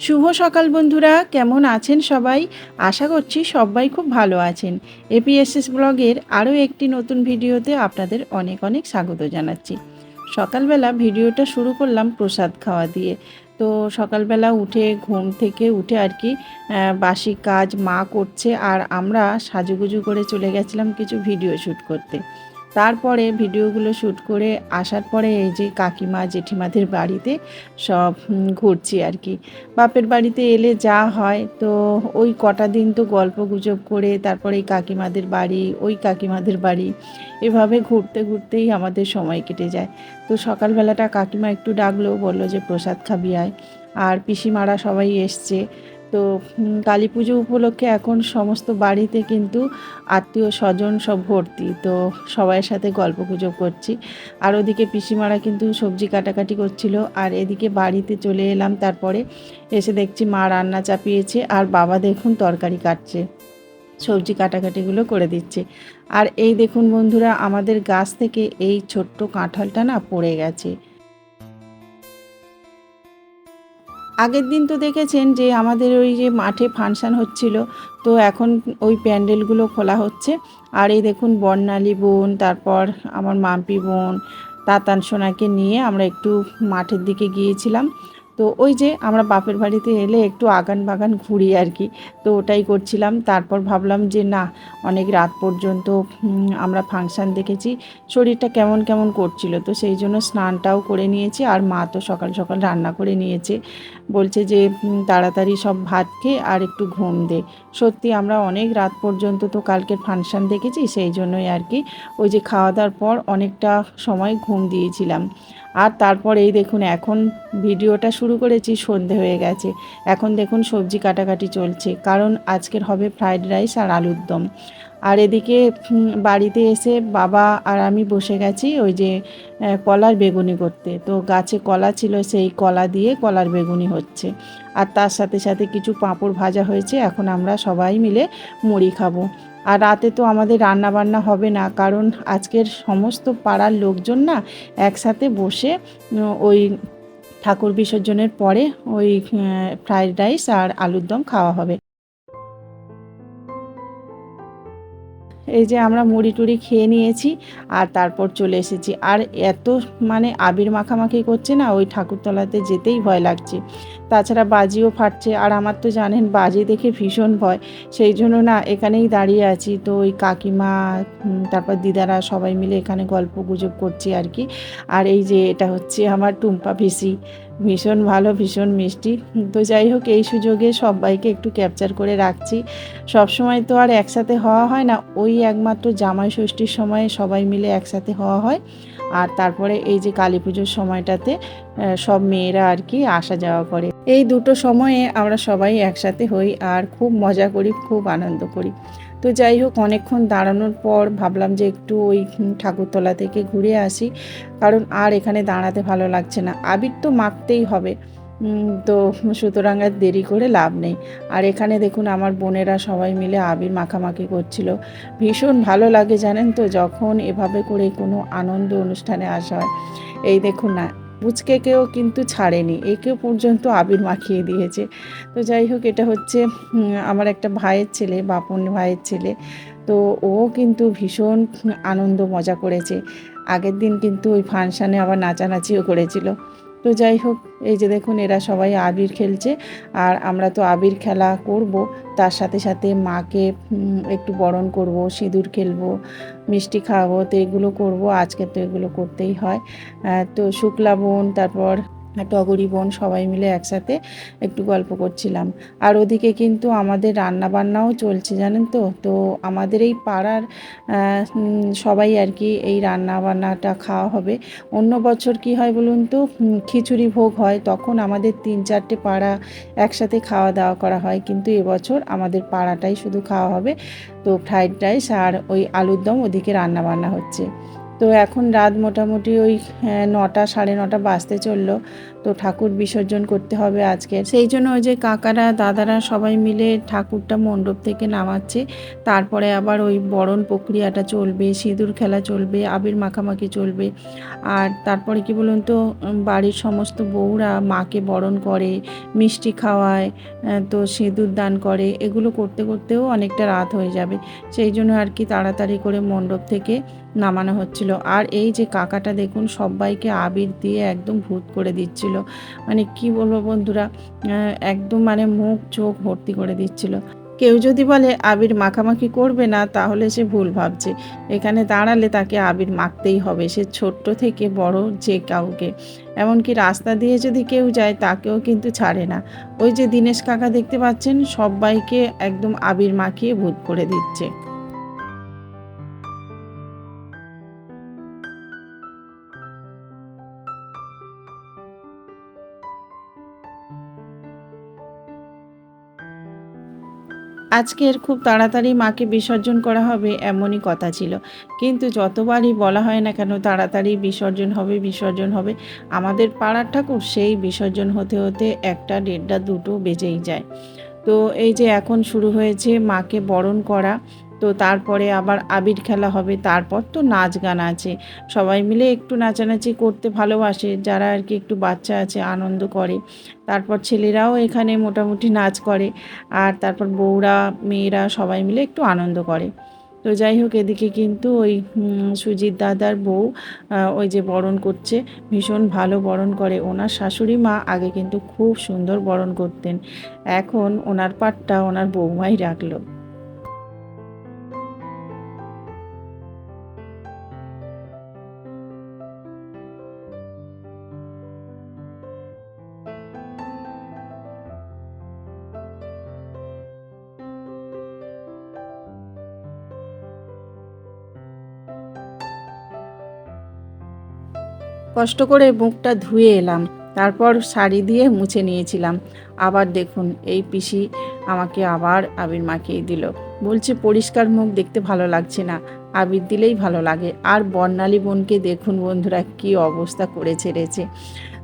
শুভ সকাল বন্ধুরা, কেমন আছেন সবাই? আশা করছি সবাই খুব ভালো আছেন। এপিএসএস ব্লগের আরও একটি নতুন ভিডিওতে আপনাদের অনেক অনেক স্বাগত জানাচ্ছি। সকালবেলা ভিডিওটা শুরু করলাম প্রসাদ খাওয়া দিয়ে। তো সকালবেলা উঠে, ঘুম থেকে উঠে আর কি বাসি কাজ মা করছে আর আমরা সাজুগুজু করে চলে গেছিলাম কিছু ভিডিও শ্যুট করতে। তারপরে ভিডিওগুলো শ্যুট করে আসার পরে এই যে কাকিমা, জেঠিমাদের বাড়িতে সব ঘুরছি আর কি। বাপের বাড়িতে এলে যা হয়, তো ওই কটা দিন তো গল্প গুজব করে তারপরে এই কাকিমাদের বাড়ি, ওই কাকিমাদের বাড়ি, এভাবে ঘুরতে ঘুরতেই আমাদের সময় কেটে যায়। তো সকালবেলাটা কাকিমা একটু ডাকলো, বলল যে প্রসাদ খাবি আয়। আর পিসিমারা সবাই এসছে তো কালী পুজো উপলক্ষে এখন সমস্ত বাড়িতে কিন্তু আত্মীয় স্বজন সব ভর্তি। তো সবাইয়ের সাথে গল্প গুজব করছি। আর ওদিকে পিসিমারা কিন্তু সবজি কাটাকাটি করছিল। আর এদিকে বাড়িতে চলে এলাম। তারপরে এসে দেখছি মা রান্না চাপিয়েছে। আর বাবা দেখুন তরকারি কাটছে। সবজি কাটাকাটিগুলো করে দিচ্ছে। আর এই দেখুন বন্ধুরা, আমাদের গাছ থেকে এই ছোট্ট কাঁঠালটা না পড়ে গেছে। আগের দিন তো দেখেছেন যে আমাদের ওই যে মাঠে ফাংশান হচ্ছিল, তো এখন ওই প্যান্ডেলগুলো খোলা হচ্ছে। আর এই দেখুন বর্ণালী বোন, তারপর আমার মাম্পি বোন, তাতান সোনাকে নিয়ে আমরা একটু মাঠের দিকে গিয়েছিলাম। তো ওই যে আমরা বাপের বাড়িতে এলে একটু আগান বাগান ঘুরি আর কি। তো ওটাই করছিলাম, তারপর ভাবলাম যে না, অনেক রাত পর্যন্ত আমরা ফাংশান দেখেছি, শরীরটা কেমন কেমন করছিল, তো সেই জন্য স্নানটাও করে নিয়েছি, আর মা তো সকাল সকাল রান্না করে নিয়েছে। বলছে যে তাড়াতাড়ি সব ভাত খেয়ে আর একটু ঘুম দে। সত্যি আমরা অনেক রাত পর্যন্ত তো কালকের ফাংশান দেখেছি, সেই জন্যই আর কি, ওই যে খাওয়া দাওয়ার পর অনেকটা সময় ঘুম দিয়েছিলাম। আর তারপর এই দেখুন, এখন ভিডিওটা শুরু করেছি, সন্ধে হয়ে গেছে। এখন দেখুন, সবজি কাটাকাটি চলছে, কারণ আজকের হবে ফ্রাইড রাইস আর আলুর দম। আর এদিকে বাড়িতে এসে বাবা আর আমি বসে গেছি ওই যে কলার বেগুনি করতে। তো গাছে কলা ছিল, সেই কলা দিয়ে কলার বেগুনি হচ্ছে। আর তার সাথে সাথে কিছু পাঁপড় ভাজা হয়েছে, এখন আমরা সবাই মিলে মুড়ি খাব। আর রাতে তো আমাদের রান্না বান্না হবে না, কারণ আজকের সমস্ত পাড়ার লোকজন না একসাথে বসে ওই ঠাকুর বিসর্জনের পরে ওই ফ্রাইড রাইস আর আলুর দম খাওয়া হবে। এই যে আমরা মুড়ি টুড়ি খেয়ে নিয়েছি আর তারপর চলে এসেছি। আর এত মানে আবির মাখামাখি করছে না, ওই ঠাকুরতলাতে যেতেই ভয় লাগছে। তাছাড়া বাজিও ফাটছে। আর আমার তো জানেন, বাজি দেখে ভীষণ ভয়। সেই জন্য না এখানেই দাঁড়িয়ে আছি। তো ওই কাকিমা তারপর দিদারা সবাই মিলে এখানে গল্প গুজব করছি আর কি। আর এই যে এটা হচ্ছে আমার টুম্পা পিসি ভীষণ ভালো, ভীষণ মিষ্টি। তো যাই হোক, এই সুযোগে সবাইকে একটু ক্যাপচার করে রাখছি। সব সময় তো আর একসাথে হওয়া হয় না। ওই একমাত্র জামাই ষষ্ঠীর সময় সবাই মিলে একসাথে হওয়া হয়। আর তারপরে এই যে কালী পুজোর সময়টাতে সব মেয়েরা আর কি আসা যাওয়া করে। এই দুটো সময়ে আমরা সবাই একসাথে হই আর খুব মজা করি, খুব আনন্দ করি। তো যাই হোক, অনেকক্ষণ দাঁড়ানোর পর ভাবলাম যে একটু ওই ঠাকুরতলা থেকে ঘুরে আসি। কারণ আর এখানে দাঁড়াতে ভালো লাগছে না। আবির তো মাখতেই হবে। তো সুতরাং আর দেরি করে লাভ নেই। আর এখানে দেখুন, আমার বোনেরা সবাই মিলে আবির মাখামাখি করছিল। ভীষণ ভালো লাগে জানেন তো, যখন এভাবে করে কোনো আনন্দ অনুষ্ঠানে আসা হয়। এই দেখুন না পুচকেকেও কিন্তু ছাড়েনি একেও পর্যন্ত আবির মাখিয়ে দিয়েছে। তো যাই হোক, এটা হচ্ছে আমার একটা ভাইয়ের ছেলে বাপন ভাইয়ের ছেলে। তো ও কিন্তু ভীষণ আনন্দ মজা করেছে। আগের দিন কিন্তু ওই ফাংশানে আবার নাচানাচিও করেছিল। তো যাই হোক, এই যে দেখুন, এরা সবাই আবির খেলছে। আর আমরা তো আবির খেলা করব, তার সাথে সাথে মাকে একটু বরণ করব, সিঁদুর খেলব, মিষ্টি খাওয়াবো, তো এগুলো করব। আজকে তো এগুলো করতেই হয়। তো শুক্লা বোন, তারপর টগরি বোন সবাই মিলে একসাথে একটু গল্প করছিলাম। আর ওদিকে কিন্তু আমাদের রান্না বান্নাও চলছে, জানেন তো? তো আমাদের এই পাড়ার সবাই আর কি এই রান্না বান্নাটা খাওয়া হবে। অন্য বছর কি হয় বলুন তো? খিচুড়ি ভোগ হয়, তখন আমাদের তিন চারটে পাড়া একসাথে খাওয়া দাওয়া করা হয়। কিন্তু এবছর আমাদের পাড়াটাই শুধু খাওয়া হবে। তো ফ্রাইড রাইস আর ওই আলুর দম ওদিকে রান্না বান্না হচ্ছে। তো এখন রাত মোটামুটি ওই নটা সাড়ে নটা বাজতে চলল। তো ঠাকুর বিসর্জন করতে হবে আজকে। সেই জন্য ওই যে কাকারা, দাদারা সবাই মিলে ঠাকুরটা মণ্ডপ থেকে নামাচ্ছে। তারপরে আবার ওই বরণ প্রক্রিয়াটা চলবে, সিঁদুর খেলা চলবে, আবির মাখামাখি চলবে। আর তারপরে কি বলুন তো বাড়ির সমস্ত বউরা মাকে বরণ করে, মিষ্টি খাওয়ায় তো সিঁদুর দান করে। এগুলো করতে করতেও অনেকটা রাত হয়ে যাবে। সেই জন্য আর কি তাড়াতাড়ি করে মণ্ডপ থেকে নামানো হচ্ছিল। আর এই যে কাকাটা দেখুন, সবাইকে আবির দিয়ে একদম ভূত করে দিচ্ছিল। মানে কি বলব বন্ধুরা একদম মানে মুখ চোখ ভর্তি করে দিচ্ছিল। কেউ যদি বলে আবির মাখামাখি করবে না, তাহলে সে ভুল ভাবছে। এখানে দাঁড়ালে তাকে আবির মাখতেই হবে, সে ছোট্ট থেকে বড় যে কাউকে। এমনকি রাস্তা দিয়ে যদি কেউ যায়, তাকেও কিন্তু ছাড়ে না। ওই যে দিনেশ কাকা দেখতে পাচ্ছেন, সবাইকে একদম আবির মাখিয়ে ভূত করে দিচ্ছে। আজকের খুব তাড়াতাড়ি মাকে বিসর্জন করা হবে এমনই কথা ছিল। কিন্তু যতবারই বলা হয় না কেন, তাড়াতাড়ি বিসর্জন হবে বিসর্জন হবে, আমাদের পাড়ার ঠাকুর সেই বিসর্জন হতে হতে একটা, দেড়টা, দুটো বেজেই যায়। তো এই যে এখন শুরু হয়েছে মাকে বরণ করা তো তারপরে আবার আবির খেলা হবে, তারপর তো নাচ গান আছে। সবাই মিলে একটু নাচানাচি করতে ভালোবাসে, যারা আর কি একটু বাচ্চা আছে, আনন্দ করে। তারপর ছেলেরাও এখানে মোটামুটি নাচ করে, আর তারপর বউরা, মেয়েরা সবাই মিলে একটু আনন্দ করে। তো যাই হোক, এদিকে কিন্তু ওই সুজিত দাদার বউ ওই যে বরণ করছে, ভীষণ ভালো বরণ করে। ওনার শাশুড়ি মা আগে কিন্তু খুব সুন্দর বরণ করতেন। এখন ওনার পাটটা ওনার বৌমাই রাখল। কষ্ট করে মুখটা ধুয়ে এলাম তারপর শাড়ি দিয়ে মুছে নিয়েছিলাম। আবার দেখুন এই পিসি আমাকে আবার আবির মাখিয়ে দিল। বলছে পরিষ্কার মুখ দেখতে ভালো লাগছে না আবির দিলেই ভালো লাগে। আর বর্ণালী বোনকে দেখুন বন্ধুরা কি অবস্থা করে ছেড়েছে।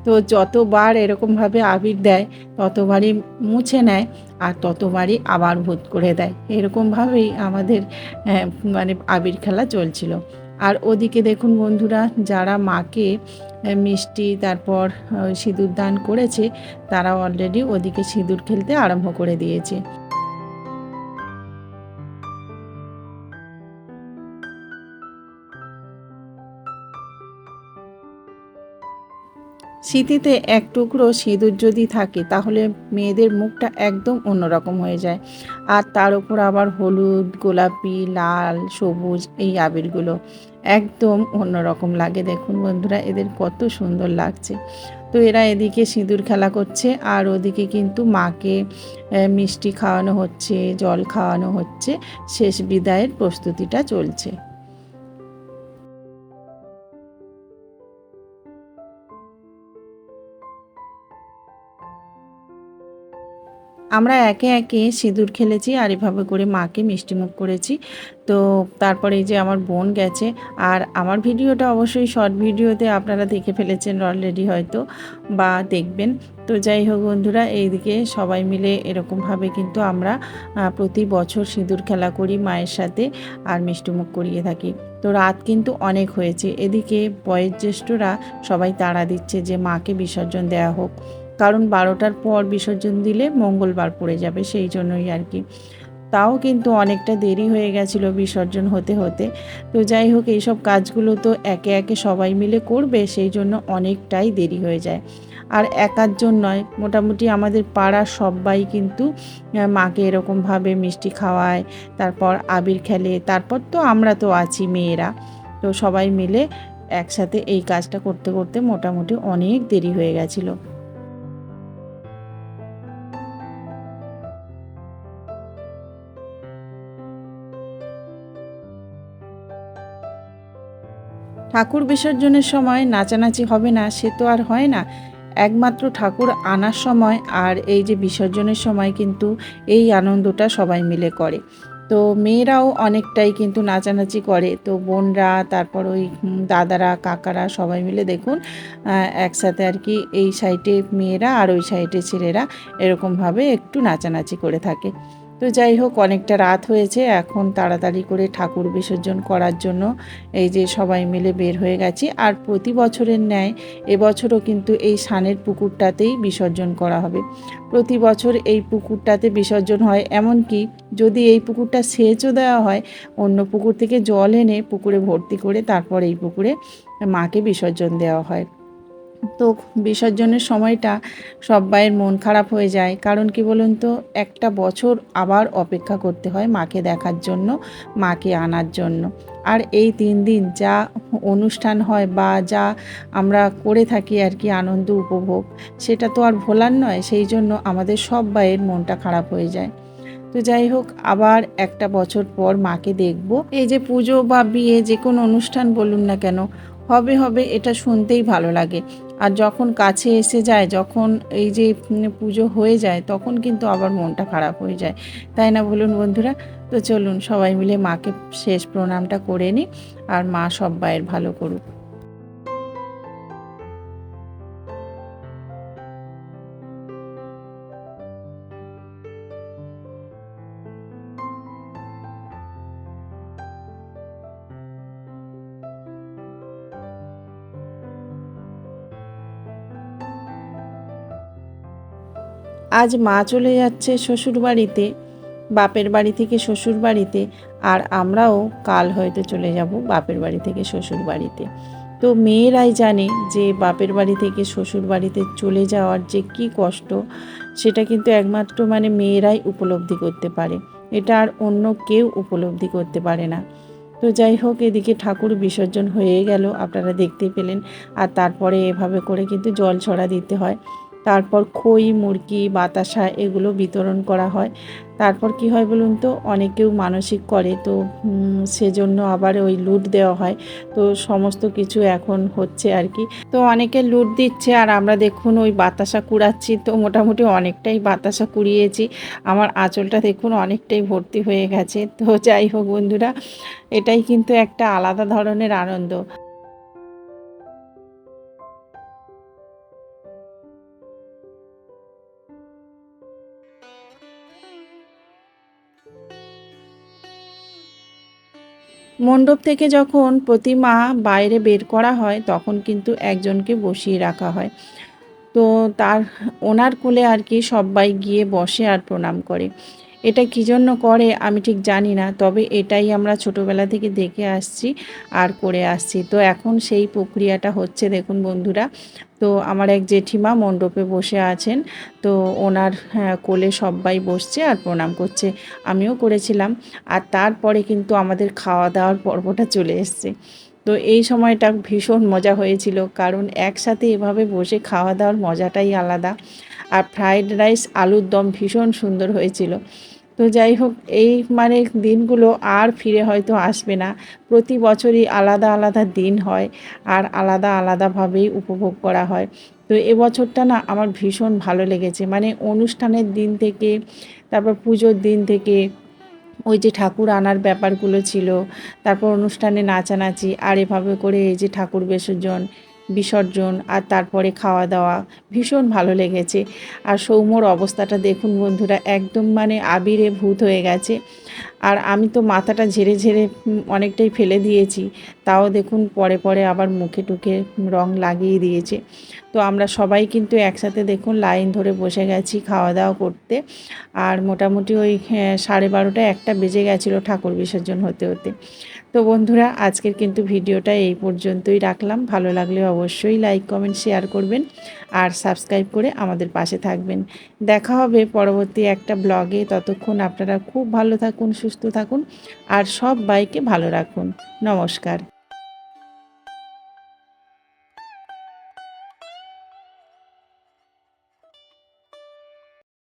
তো যতবার এরকমভাবে আবির দেয় ততবারই মুছে নেয় আর ততবারই আবার ভূত করে দেয়। এরকমভাবেই আমাদের আহ, মানে আবির খেলা চলছিল। আর ওদিকে দেখুন বন্ধুরা যারা মাকে মিষ্টি তারপর সিঁদুর দান করেছে তারা অলরেডি ওদিকে সিঁদুর খেলতে আরম্ভ করে দিয়েছে। স্মৃতিতে এক টুকরো সিঁদুর যদি থাকে, তাহলে মেয়েদের মুখটা একদম অন্যরকম হয়ে যায়। আর তার উপর আবার হলুদ, গোলাপি, লাল, সবুজ এই আবিরগুলো একদম অন্যরকম লাগে। দেখুন বন্ধুরা, এদের কত সুন্দর লাগছে। তো এরা এদিকে সিঁদুর খেলা করছে, আর ওদিকে কিন্তু মাকে মিষ্টি খাওয়ানো হচ্ছে, জল খাওয়ানো হচ্ছে। শেষ বিদায়ের প্রস্তুতিটা চলছে। আমরা একে একে সিঁদুর খেলেছি আর এভাবে করে মাকে মিষ্টিমুখ করেছি। তো তারপরে এই যে আমার বোন গেছে আর আমার ভিডিওটা অবশ্যই শর্ট ভিডিওতে আপনারা দেখে ফেলেছেন অলরেডি হয়তো বা দেখবেন। তো যাই হোক বন্ধুরা, এইদিকে সবাই মিলে এরকমভাবে কিন্তু আমরা প্রতি বছর সিঁদুর খেলা করি মায়ের সাথে আর মিষ্টিমুখ করিয়ে থাকি। তো রাত কিন্তু অনেক হয়েছে। এদিকে বয়োজ্যেষ্ঠরা সবাই তাড়া দিচ্ছে যে মাকে বিসর্জন দেওয়া হোক। কারণ বারোটার পর বিসর্জন দিলে মঙ্গলবার পড়ে যাবে সেই জন্যই আর কি। তাও কিন্তু অনেকটা দেরি হয়ে গেছিল বিসর্জন হতে হতে। তো যাই হোক, এইসব কাজগুলো তো একে একে সবাই মিলে করবে, সেই জন্য অনেকটাই দেরি হয়ে যায়। আর একাধজন নয়, মোটামুটি আমাদের পাড়ার সবাই কিন্তু মাকে এরকমভাবে মিষ্টি খাওয়ায়, তারপর আবির খেলে, তারপর তো আমরা তো আছি মেয়েরা। তো সবাই মিলে একসাথে এই কাজটা করতে করতে মোটামুটি অনেক দেরি হয়ে গেছিল। ঠাকুর বিসর্জনের সময় নাচানাচি হবে না, সে তো আর হয় না। একমাত্র ঠাকুর আনার সময় আর এই যে বিসর্জনের সময় কিন্তু এই আনন্দটা সবাই মিলে করে। তো মেয়েরাও অনেকটাই কিন্তু নাচানাচি করে। তো বোনরা, তারপর ওই দাদারা, কাকারা সবাই মিলে দেখুন একসাথে আর কি এই সাইডে মেয়েরা আর ওই সাইডে ছেলেরা এরকমভাবে একটু নাচানাচি করে থাকে। তো যাই হোক, অনেকটা রাত হয়েছে। এখন তাড়াতাড়ি করে ঠাকুর বিসর্জন করার জন্য এই যে সবাই মিলে বের হয়ে গেছি। আর প্রতি বছরের ন্যায় এবছরও কিন্তু এই সানের পুকুরটাতেই বিসর্জন করা হবে। প্রতি বছর এই পুকুরটাতে বিসর্জন হয়। এমনকি যদি এই পুকুরটা সেচও দেওয়া হয়, অন্য পুকুর থেকে জল এনে পুকুরে ভর্তি করে তারপর এই পুকুরে মাকে বিসর্জন দেওয়া হয়। তো বিসর্জনের সময়টা সবাইয়ের মন খারাপ হয়ে যায়। কারণ কি বলুন তো, একটা বছর আবার অপেক্ষা করতে হয় মাকে দেখার জন্য, মাকে আনার জন্য। আর এই তিন দিন যা অনুষ্ঠান হয় বা যা আমরা করে থাকি আর কি আনন্দ উপভোগ, সেটা তো আর ভোলার নয়, সেই জন্য আমাদের সব সবাইয়ের মনটা খারাপ হয়ে যায়। তো যাই হোক, আবার একটা বছর পর মাকে দেখব। এই যে পুজো বা বিয়ে যে কোনো অনুষ্ঠান বলুন না কেন হবে হবে, এটা শুনতেই ভালো লাগে। আর যখন কাছে এসে যায়, যখন এই যে পুজো হয়ে যায়, তখন কিন্তু আবার মনটা খারাপ হয়ে যায়। তাই না বলুন বন্ধুরা? তো চলুন সবাই মিলে মাকে শেষ প্রণামটা করে নিই, আর মা সব্বাইয়ের ভালো করুক। আজ মা চলে যাচ্ছে শ্বশুর বাড়িতে বাপের বাড়ি থেকে শ্বশুর বাড়িতে আর আমরাও কাল হয়তো চলে যাব বাপের বাড়ি থেকে শ্বশুর বাড়িতে তো মেয়েরাই জানে যে বাপের বাড়ি থেকে শ্বশুর বাড়িতে চলে যাওয়ার যে কি কষ্ট, সেটা কিন্তু একমাত্র মানে মেয়েরাই উপলব্ধি করতে পারে। এটা আর অন্য কেউ উপলব্ধি করতে পারে না। তো যাই হোক, এদিকে ঠাকুর বিসর্জন হয়ে গেল, আপনারা দেখতে পেলেন। আর তারপরে এভাবে করে কিন্তু জল ছড়া দিতে হয়। তারপর খই, মুরগি, বাতাসা এগুলো বিতরণ করা হয়। তারপর কি হয় বলুন তো, অনেকেও মানসিক করে, তো সেজন্য আবার ওই লুট দেওয়া হয়। তো সমস্ত কিছু এখন হচ্ছে আর কি। তো অনেকে লুট দিচ্ছে, আর আমরা দেখুন ওই বাতাসা কুড়াচ্ছি, তো মোটামুটি অনেকটাই বাতাসা কুড়িয়েছি। আমার আঁচলটা দেখুন অনেকটাই ভর্তি হয়ে গেছে। তো যাই হোক বন্ধুরা, এটাই কিন্তু একটা আলাদা ধরনের আনন্দ। মণ্ডপ থেকে যখন প্রতিমা বাইরে বের করা হয়, তখন কিন্তু একজনকে বসিয়ে রাখা হয়। তো তার, ওনার কোলে আর কি সবাই গিয়ে বসে আর প্রণাম করে। এটা কী জন্য করে আমি ঠিক জানি না তবে এটাই আমরা ছোটোবেলা থেকে দেখে আসছি আর করে আসছি। তো এখন সেই প্রক্রিয়াটা হচ্ছে দেখুন বন্ধুরা তো আমার এক জেঠিমা মণ্ডপে বসে আছেন তো ওনার হ্যাঁ, কোলে সবাই বসছে আর প্রণাম করছে। আমিও করেছিলাম আর তারপরে কিন্তু আমাদের খাওয়া দাওয়ার পর্বটা চলে এসছে। তো এই সময়টা ভীষণ মজা হয়েছিল কারণ একসাথে এভাবে বসে খাওয়া দাওয়ার মজাটাই আলাদা। আর ফ্রাইড রাইস আলুর দম ভীষণ সুন্দর হয়েছিল। তো যাই হোক, এই মানে দিনগুলো আর ফিরে হয়তো আসবে না। প্রতি বছরই আলাদা আলাদা দিন হয় আর আলাদা আলাদাভাবেই উপভোগ করা হয়। তো এবছরটা না আমার ভীষণ ভালো লেগেছে। মানে অনুষ্ঠানের দিন থেকে, তারপর পুজোর দিন থেকে, ওই যে ঠাকুর আনার ব্যাপারগুলো ছিল, তারপর অনুষ্ঠানে নাচানাচি, আর এভাবে করে এই যে ঠাকুর বিসর্জন বিসর্জন আর তারপরে খাওয়া দাওয়া ভীষণ ভালো লেগেছে। আর সৌম্যর অবস্থাটা দেখুন বন্ধুরা, একদম মানে আবিরে ভূত হয়ে গেছে। আর আমি তো মাথাটা ঝেড়ে ঝেড়ে অনেকটাই ফেলে দিয়েছি। তাও দেখুন পরে পরে আবার মুখে টুকে রং লাগিয়ে দিয়েছে। তো আমরা সবাই কিন্তু একসাথে দেখুন লাইন ধরে বসে গেছি খাওয়া দাওয়া করতে। আর মোটামুটি ওই হ্যাঁ, সাড়ে বারোটা একটা বেজে গেছিল ঠাকুর বিসর্জন হতে হতে। তো বন্ধুরা আজকের কিন্তু ভিডিওটা এই পর্যন্তই রাখলাম। ভালো লাগলে অবশ্যই লাইক কমেন্ট শেয়ার করবেন। আর সাবস্ক্রাইব করে আমাদের পাশে থাকবেন। দেখা হবে পরবর্তী একটা ব্লগে। ততক্ষণ আপনারা খুব ভালো থাকুন, সুস্থ থাকুন, আর সব বাইকে ভালো রাখুন। নমস্কার।